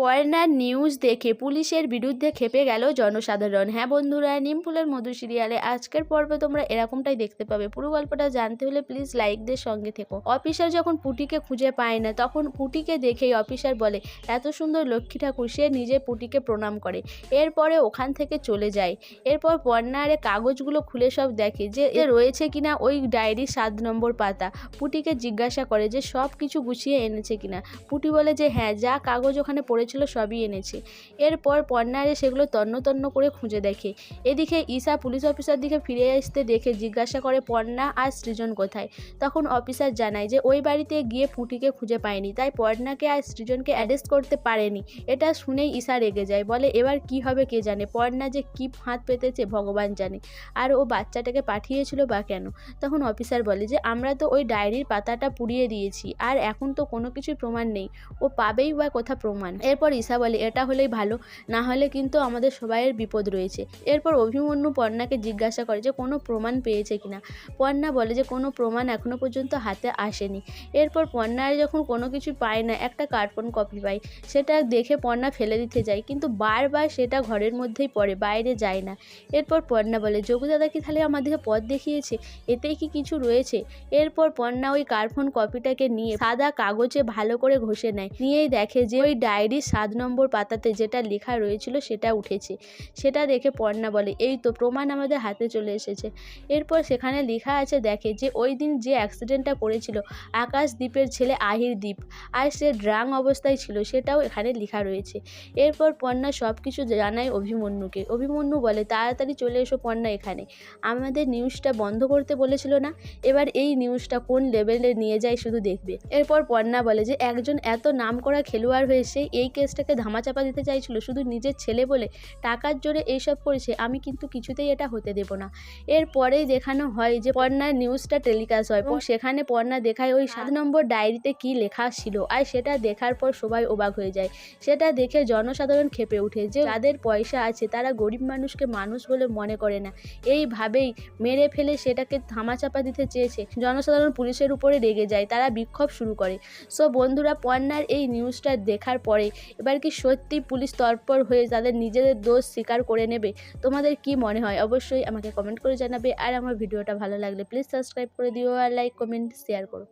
পয়নার news দেখে পুলিশের বিরুদ্ধে খেপে গেল জনসাধারণ। হ্যাঁ বন্ধুরা, নিমফুলের মধু সিরিয়ালে আজকের পর্বে তোমরা এরকমটাই দেখতে পাবে। পুরো গল্পটা জানতে হলে প্লিজ লাইকদের সঙ্গে থেকো। অফিসার যখন পুটিকে খুঁজে পায় না, তখন পুটিকে দেখেই অফিসার বলে, এত সুন্দর লক্ষ্মী ঠাকুর, সে নিজে পুটিকে প্রণাম করে। এরপরে ওখান থেকে চলে যায়। এরপর পর্নারে কাগজগুলো খুলে সব দেখে যে রয়েছে কিনা ওই ডায়েরির সাত নম্বর পাতা। পুটিকে জিজ্ঞাসা করে যে সব কিছু গুছিয়ে এনেছে কিনা। পুটি বলে যে হ্যাঁ যা কাগজ ওখানে পড়েছিল সবই এনেছে। এরপর পর্নারে সেগুলো তন্ন তন্ন করে খুঁজে দেখে। এদিকে ঈশা পুলিশ অফিসার দিকে ফিরে আসতে দেখে জিজ্ঞাসা করে পর্ণা আর সৃজন কোথায়? তখন অফিসার জানায় যে, ওই বাড়িতে গিয়ে পুঁটিকে খুঁজে পায়নি তাই পর্ণাকে আর সৃজনকে অ্যারেস্ট করতে পারেনি। এটা শুনেই ঈশা রেগে যায়, বলে, এবার কি হবে কে জানে? পর্ণা যে কি হাত পেতেছে ভগবান জানে। আর ও বাচ্চাটাকে পাঠিয়েছিল বা কেন? তখন অফিসার বলে যে, আমরা তো ওই ডায়েরির পাতাটা পুড়িয়ে দিয়েছি, আর এখন তো কোনো কিছুই প্রমাণ নেই। ও পাবেই বা কোথা প্রমাণ? এরপর ঈশা বলে, এটা হলেই ভালো। না হলে কিন্তু আমাদের সবাইয়ের বিপদ রয়েছে। এরপর অভিমন্যু পর্ণাকে জিজ্ঞাসা করে যে, কোনো প্রমাণ পেয়েছে কিনা পর্ণা বলে যে, কোনো প্রমাণ এখনও পর্যন্ত হাতে আসেনি। এরপর পর্ণার যখন কোনো কিছু পায় না, একটা কার্বন কপি পায়। সেটা দেখে পর্ণা ফেলে দিতে যায়, কিন্তু বারবার সেটা ঘরের মধ্যেই পড়ে, বাইরে যায় না। এরপর পর্ণা বলে, যোগু দাদা কি তাহলে আমাদেরকে পথ দেখিয়েছে? এতেই কি কিছু রয়েছে? এরপর পর্ণা ওই কার্বন কপিটাকে নিয়ে সাদা কাগজে ভালো করে ঘষে নেয়। নিয়েই দেখে যে, ওই ডায়েরির সাত নম্বর পাতাতে যেটা লেখা রয়েছিল সেটা উঠেছে। সেটা দেখে পর্ণা বলে, এই তো প্রমাণ আমাদের হাতে চলে এসেছে। এরপর সেখানে লেখা আছে, দেখে যে ওই দিন যে অ্যাক্সিডেন্টটা করেছিল, আকাশদ্বীপের ছেলে আহির দ্বীপ আর সে ড্রাং অবস্থায় ছিল, সেটাও এখানে লেখা রয়েছে। এরপর পর্ণা সব কিছু জানায় অভিমন্যুকে। অভিমন্যু বলে, তাড়াতাড়ি চলে এসো পর্ণা এখানে। আমাদের নিউজটা বন্ধ করতে বলেছিল না? এবার এই নিউজটা কোন লেভেলে নিয়ে যায় শুধু দেখবে। এরপর পর্ণা বলে যে, একজন এত নাম করা খেলোয়াড় হয়ে সে এই কেসটাকে ধামাচাপা দিতে চাইছিল শুধু নিজের ছেলে বলে টাকার জোরে এইসব করেছে আমি কিন্তু কিছুতেই এটা হতে দেব না। এরপরেই দেখানো হয় যে পর্ণার নিউজটা টেলিকাস্ট হয় এবং সেখানে পর্ণা দেখায় ওই সাত নম্বর ডায়েরিতে কি লেখা ছিল আর সেটা দেখার পর সবাই অবাক হয়ে যায়। সেটা দেখে জনসাধারণ খেপে ওঠে যে যাদের পয়সা আছে তারা গরিব মানুষকে মানুষ বলে মনে করে না। এইভাবেই মেরে ফেলে সেটাকে ধামাচাপা দিতে চেয়েছে। জনসাধারণ পুলিশের উপরে রেগে যায় তারা বিক্ষোভ শুরু করে। সো বন্ধুরা পর্ণার এই নিউজটা দেখার পরে এবার কি সত্যি পুলিশ তৎপর হয়ে তাদের নিজেদের দোষ স্বীকার করে নেবে, তোমাদের কি মনে হয়? অবশ্যই আমাকে কমেন্ট করে জানাবে। আর আমার ভিডিওটা ভালো লাগলে প্লিজ সাবস্ক্রাইব করে দিও আর লাইক কমেন্ট শেয়ার করো।